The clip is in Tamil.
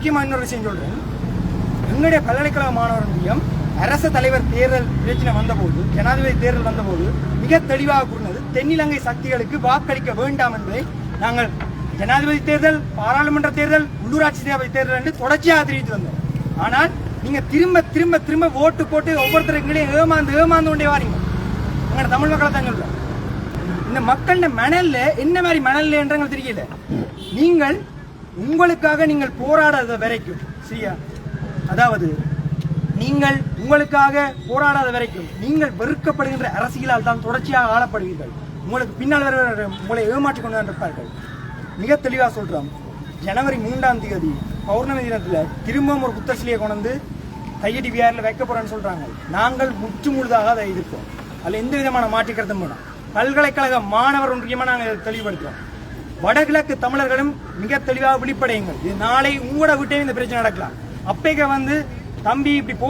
முக்கியமான இன்னொரு விஷயம் சொல்றேன். எங்களுடைய பல்கலைக்கழக மாணவர் அரச தலைவர் தேர்தல் பிரச்சனை வந்தபோது ஜனாதிபதி தேர்தல் வந்தபோது மிக தெளிவாக கூறினது தென்னிலங்கை சக்திகளுக்கு வாக்களிக்க வேண்டாம் என்பதை நாங்கள் ஜனாதிபதி தேர்தல் பாராளுமன்ற தேர்தல் உள்ளூராட்சி சபை தேர்தல் என்று தொடர்ச்சியாக தெரிவித்து வந்தோம். ஆனால் நீங்க திரும்ப திரும்ப திரும்ப ஓட்டு போட்டு ஒவ்வொருத்தருங்களையும் ஏமாந்து ஏமாந்து கொண்டே வாரீங்க. எங்க தமிழ் மக்களை தான் சொல்றேன் இந்த மக்களோட மணல்ல என்ன மாதிரி மணல்ல என்றங்கள் தெரியல. நீங்கள் உங்களுக்காக நீங்கள் போராடாத வரைக்கும் சரியா? அதாவது நீங்கள் உங்களுக்காக போராடாத வரைக்கும் நீங்கள் வெறுக்கப்படுகின்ற அரசியலால் தான் தொடர்ச்சியாக ஆளப்படுவீர்கள். உங்களுக்கு பின்னால் வர உங்களை ஏமாற்றிக் கொண்டு இருப்பார்கள் மிக தெளிவாக சொல்றோம். ஜனவரி மூன்றாம் தேதி பௌர்ணமி தினத்தில் திரும்பவும் ஒரு புத்தர் சிலையை கொண்டு வந்து தையடி விஆர்ல வைக்க போறேன்னு சொல்றாங்க. நாங்கள் முற்று முழுதாக அதை எதிர்ப்போம். அதில் எந்த விதமான மாற்றிக்கிறதும் வேணும். பல்கலைக்கழக மாணவர் ஒன்றியமாக நாங்கள் தெளிவுபடுத்துகிறோம் வடகிழக்கு தமிழர்களும் மிக தெளிவாக விழிப்படையுங்கள் இது நாளை உங்களோட விட்டே இந்த பிரச்சனை நடக்கலாம். அப்பேக்க வந்து தம்பி இப்படி போ